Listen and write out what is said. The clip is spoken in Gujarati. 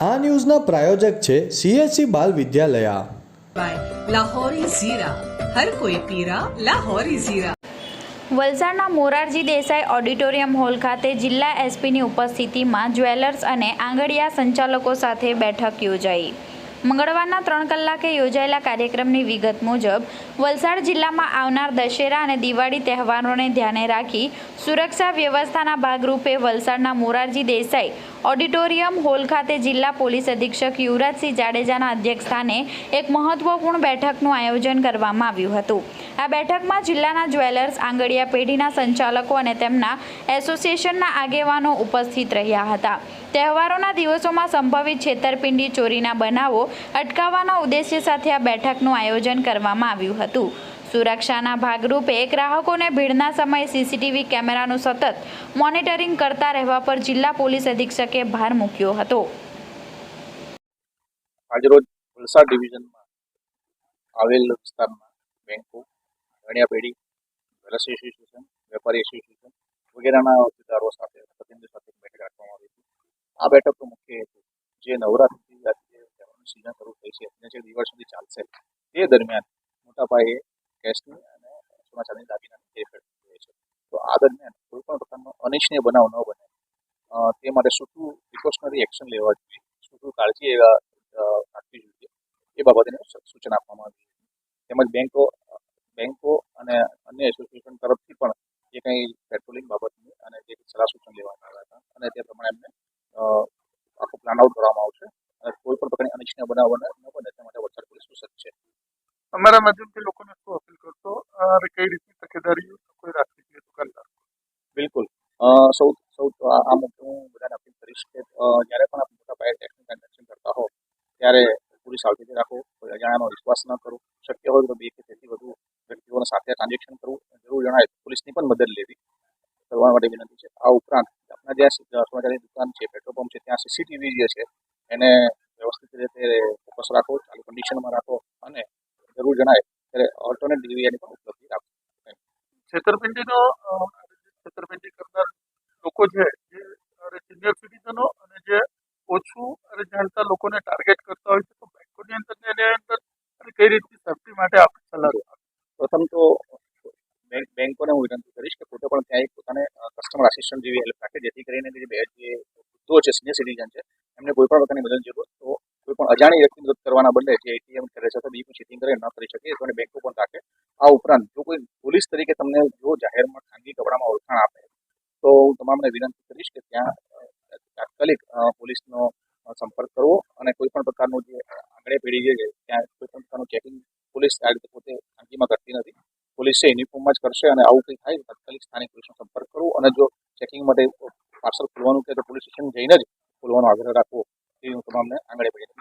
આ ન્યૂઝના પ્રાયોજક છે સીએસસી બાલ વિદ્યાલયા. વલસાડના મોરારજી દેસાઈ ઓડિટોરિયમ હોલ ખાતે જિલ્લા એસપીની ઉપસ્થિતિમાં જ્વેલર્સ અને આંગડિયા સંચાલકો સાથે બેઠક યોજાઈ. મંગળવારના ત્રણ કલાકે યોજાયેલા કાર્યક્રમની વિગત મુજબ વલસાડ જિલ્લામાં આવનાર દશેરા અને દિવાળી તહેવારોને ધ્યાને રાખી સુરક્ષા વ્યવસ્થાના ભાગરૂપે વલસાડના મોરારજી દેસાઈ ઓડિટોરિયમ હોલ ખાતે જિલ્લા પોલીસ અધિક્ષક યુવરાજસિંહ જાડેજાના અધ્યક્ષસ્થાને એક મહત્વપૂર્ણ બેઠકનું આયોજન કરવામાં આવ્યું હતું. આ બેઠકમાં જિલ્લાના જ્વેલર્સ આંગડિયા પેઢીના સંચાલકો અને તેમના એસોસિએશનના આગેવાનો ઉપસ્થિત રહ્યા હતા. તહેવારોના દિવસોમાં સંભવિત છેતરપિંડી, ચોરીના બનાવો અટકાવવાના ઉદ્દેશ્ય સાથે આ બેઠકનું આયોજન કરવામાં આવ્યું હતું. સુરક્ષાના ભાગરૂપે ગ્રાહકોને ભીડના સમયે સીસીટીવી કેમેરાનું સતત મોનિટરિંગ કરતા રહેવા પર જિલ્લા પોલીસ અધિક્ષકે ભાર મૂક્યો હતો. આજરોજ વલસાડ ડિવિઝનમાં આવેલ વિસ્તારમાં બેંકો ગણ્યા પેઢી વેલસ એસોસિએશન વેપારી એસોસિએશન વગેરેના હોદ્દેદારો સાથે પ્રતિનિધિ સાથે બેઠક રાખવામાં આવી હતી. આ બેઠકનો મુખ્ય હેતુ જે નવરાત્રિ સિઝન શરૂ થઈ છે અને જે દિવસ સુધી ચાલશે તે દરમિયાન મોટા પાયે કેશની અને સોના ચાંદીની દાગીનાની છે. તો આ દરમિયાન કોઈ પણ પ્રકારનો અનિચ્છનીય બનાવ ન બને. તે માટે શું શું પ્રિકોશનરી એક્શન લેવા જોઈએ. શું શું કાળજી એવા રાખવી જોઈએ. એ બાબતે સૂચના આપવામાં આવી તેમજ બેંકો બેંકો અને અન્ય એસોસિએશન તરફથી પણ જે કંઈ પેટ્રોલિંગ બાબતની અને જે સલાહ સૂચન લેવામાં આવ્યા હતા અને તે પ્રમાણે એમને આખો પ્લાન આઉટ કરવામાં આવશે. અને કોઈ પણ પ્રકારની અનિચ્છનીય બનાવ બને, ન બને તે માટે વલસાડ પોલીસ સુસજ્જ છે. અમારા અપીલ કરશો કઈ રીતની તકેદારી કોઈ રાખવી જોઈએ દુકાનદાર? બિલકુલ. સૌ સૌ આ મુદ્દે હું બધાને અપીલ કરીશ કે જ્યારે પણ આપણે મોટા પાયે ટેક્સનું ટ્રાન્ઝેક્શન કરતા હો, ત્યારે પૂરી સાવચેતી રાખો, કોઈ અજાણ્યાનો વિશ્વાસ ન કરો. શક્ય હોય તો બે કે તેથી વધુ વ્યક્તિઓને સાથે ટ્રાન્ઝેક્શન કરવું જરૂર જણાય. પોલીસની પણ મદદ લેવી કરવા માટે વિનંતી છે. આ ઉપરાંત આપણા જ્યાં સોનાચાની દુકાન છે, પેટ્રોલ પંપ છે, ત્યાં સીસીટીવી જે છે, એને વ્યવસ્થિત રીતે ફોકસ રાખો, ચાલુ કન્ડિશનમાં રાખો અને જરૂર જણાય. ત્યારે ઓલ્ટરનેટ ડિલિવરીની પણ છેતરપિંડીનો છેતરપિંડી કરનાર લોકો છે જે સિનિયર સિટીઝનો અને જે ઓછું અને જાણતા લોકોને ટાર્ગેટ કરતા હોય છે, તો બેંકોની અંદર એની અંદર અને કઈ રીતની સેફટી માટે આપણે સલાહ પ્રથમ તો બેંક, બેંકોને હું વિનંતી કરીશ કે પોતે પણ ત્યાં એક પોતાને કસ્ટમર આસિસ્ટન્ટ જેવી હેલ્પ રાખે, જેથી કરીને જે બે, જે વૃદ્ધો છે સિનિયર સિટીઝન છે, એમને કોઈ પણ પ્રકારની મદદ જરૂર, તો કોઈ પણ અજાણી વ્યક્તિ મદદ કરવાના બદલે જે એટીએમ કરે છે તો બીજું ચીટિંગ કરે ન કરી શકે તો બેંકો પણ રાખે. આ ઉપરાંત જો કોઈ પોલીસ તરીકે તમને જો જાહેરમાં ખાનગી કપડામાં ઓળખાણ આપે, તો હું તમામને વિનંતી કરીશ કે ત્યાં તાત્કાલિક પોલીસનો સંપર્ક કરવો અને કોઈ પણ પ્રકારનું જે આંગણે પેઢી જે ત્યાં કોઈ પણ પ્રકારનું ચેકિંગ પોલીસ આ રીતે પોતે ખાનગીમાં કરતી નથી. પોલીસ યુનિફોર્મમાં જ કરશે અને આવું કંઈ થાય તાત્કાલિક સ્થાનિક પોલીસનો સંપર્ક કરવો અને જો ચેકિંગ માટે પાર્સલ ખોલવાનું કે તો પોલીસ સ્ટેશન જઈને જ ખોલવાનો આગ્રહ રાખવો, એ હું તમામને આંગણે પેઢીને